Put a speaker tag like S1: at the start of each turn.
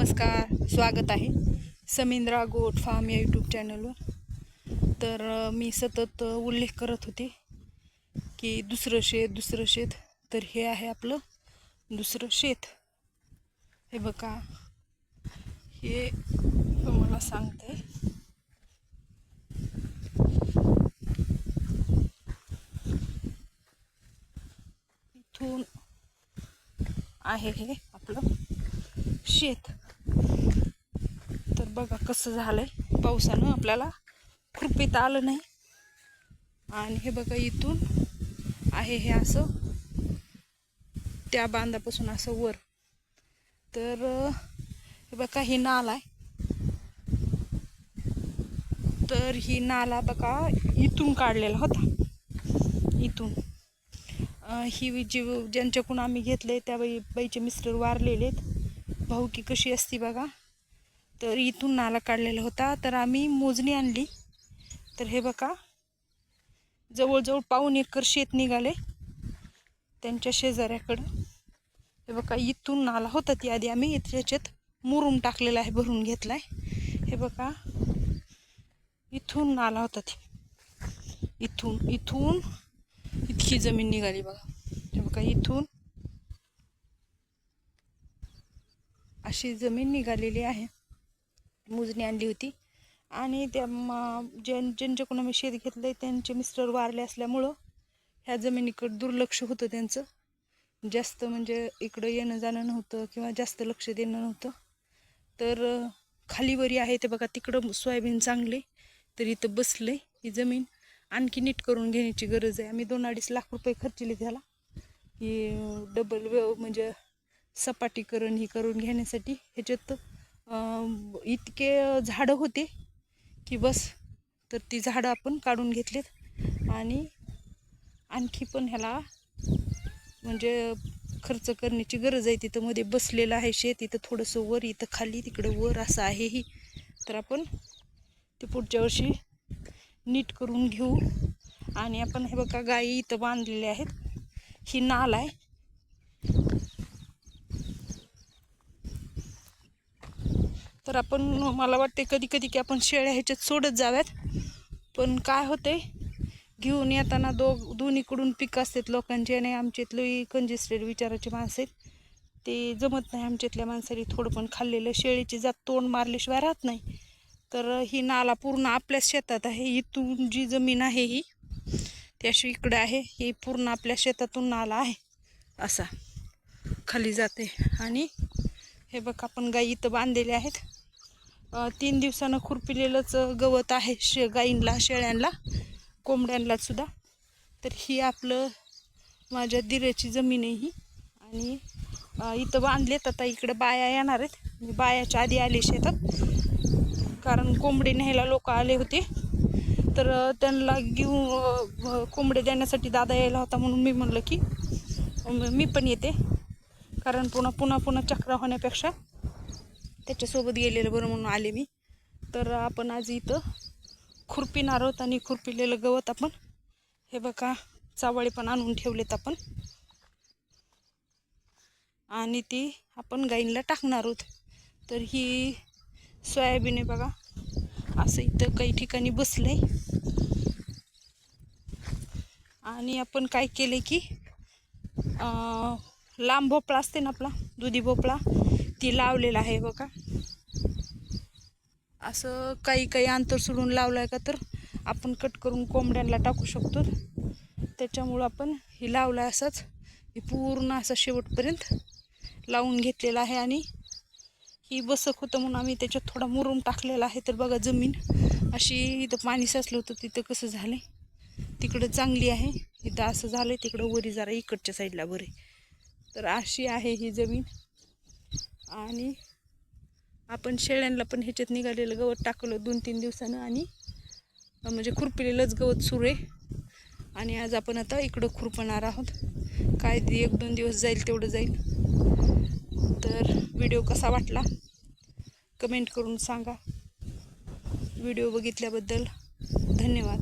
S1: नमस्कार स्वागत आहे समिंद्रा गोट फार्म या यूट्यूब चॅनलवर तर मी सतत उल्लेख करत होते की दुसरं शेत दुसरं शेत तर हे आहे आपलं दुसरं शेत. हे बघा हे तुम्हाला सांगते. इथून आहे हे आपलं शेत. तर बघा कसं झालंय. पावसानं आपल्याला खुरपीत आलं नाही. आणि हे बघा इथून आहे हे असं. त्या बांधापासून असं वर. तर हे बघा ही नाला आहे. तर ही नाला बघा इथून काढलेला होता. इथून. ही जी ज्यांच्याकडून आम्ही घेतले त्या बाई बाईचे मिस्टर वारलेले आहेत. भाऊकी कशी असती बघा. तर इथून नाला काढलेला होता. तर आम्ही मोजणी आणली. तर हे बघा. जवळजवळ पाऊन एकर शेत निघाले. त्यांच्या शेजाऱ्याकडं. हे बघा इथून नाला होता ती आधी आम्ही. त्याच्यात मुरून टाकलेला आहे भरून घेतलाय. हे बघा. इथून नाला होता ती. इथून इथून इतकी जमीन निघाली बघा. हे बघा इथून अशी जमीन निघालेली आहे. मोजणी आणली होती. आणि त्या म- ज्यां ज्यांच्याकडून आम्ही शेत घेतलं आहे त्यांचे मिस्टर वारले असल्यामुळं ह्या जमिनीकडं दुर्लक्ष होतं त्यांचं. जास्त म्हणजे इकडं येणं जाणं नव्हतं किंवा जास्त लक्ष देणं नव्हतं. तर खालीवरी आहे ते बघा तिकडं सोयाबीन चांगले तर इथं बसले ही जमीन. आणखी नीट करून घेण्याची गरज आहे. आम्ही दोन अडीच लाख रुपये खर्चले त्याला. की डबल व्यव म्हणजे सपाटीकरण ही करून घेण्यासाठी ह्याच्यात इतके झाडं होते की बस तर ती झाडं आपण काढून घेतलेत. आणि आणखी पण ह्याला म्हणजे खर्च करण्याची गरज आहे. तिथं मध्ये बसलेलं आहे शेत इथं थोडंसं वर इथं खाली तिकडं वर असं आहे ही तर आपण ते पुढच्या वर्षी नीट करून घेऊ. आणि आपण हे बघा गायी इथं बांधलेल्या आहेत. ही नाल आहे. तर आपण मला वाटते कधी कधी की आपण शेळ्या ह्याच्यात सोडत जाव्यात. पण काय होते घेऊन येताना दो दोन्हीकडून पिकं असतात लोकांचे आणि आमच्यातली कंजेस्टेड विचाराची माणसं आहेत. ते जमत नाही आमच्यातल्या माणसाने थोडं पण खाल्लेलं. शेळीची जात तोंड मारल्याशिवाय राहत नाही. तर ही नाला पूर्ण आपल्याच शेतात आहे. इथून जी जमीन आहे ही त्याशी अशी आहे. ही पूर्ण आपल्या शेतातून नाला आहे. असा खाली जाते. आणि हे बघ आपण गाई इथं बांधलेले आहेत. तीन दिवसानं खुरपिलेलंच गवत आहे शे गाईंना शेळ्यांना कोंबड्यांलासुद्धा तर ही आपलं माझ्या दिरेची जमीन आहे ही. आणि इथं बांधलेत. आता इकडे बाया येणार आहेत. मी बायाच्या आधी आले शेतात. कारण कोंबडी न्यायला लोक आले होते. तर त्यांना घेऊन कोंबडे देण्यासाठी दादा यायला होता म्हणून मी म्हणलं की मी पण येते. कारण पुन्हा पुन्हा पुन्हा चक्रा होण्यापेक्षा त्याच्यासोबत गेलेलं बरं म्हणून आले मी. तर आपण आज इथं खुरपिणार आहोत आणि खुरपिलेलं गवत आपण. हे बघा चावळे पण आणून ठेवलेत आपण. आणि ती आपण गाईंना टाकणार आहोत. तर ही सोयाबीन आहे बघा. असं इथं काही ठिकाणी बसलंय. आणि आपण काय केले की लांब भोपळा असते ना आपला दुधी भोपळा ती लावलेला आहे बघा. असं काही काही अंतर सोडून लावलं आहे का तर आपण कट करून कोंबड्यांना टाकू शकतो. त्याच्यामुळं आपण ही लावलं आहे असंच. हे पूर्ण असं शेवटपर्यंत लावून घेतलेलं आहे आणि ही बसक होतं म्हणून आम्ही त्याच्यात थोडा मुरुम टाकलेला आहे. तर बघा जमीन अशी इथं पाणी साचलं होतं तिथं कसं झालं तिकडं चांगली आहे. इथं असं झालं तिकडं वरी जरा इकडच्या साईडला बरे तर अशी आहे ही जमीन. आणि आपण शेळ्यांना पण ह्याच्यात निघालेलं गवत टाकलं दोन तीन दिवसानं आणि म्हणजे खुरपिलेलंच गवत सुरू आहे. आणि आज आपण आता इकडं खुरपणार आहोत. काय एक दोन दिवस जाईल तेवढं जाईल. तर व्हिडिओ कसा वाटला? कमेंट करून सांगा. व्हिडिओ बघितल्याबद्दल धन्यवाद.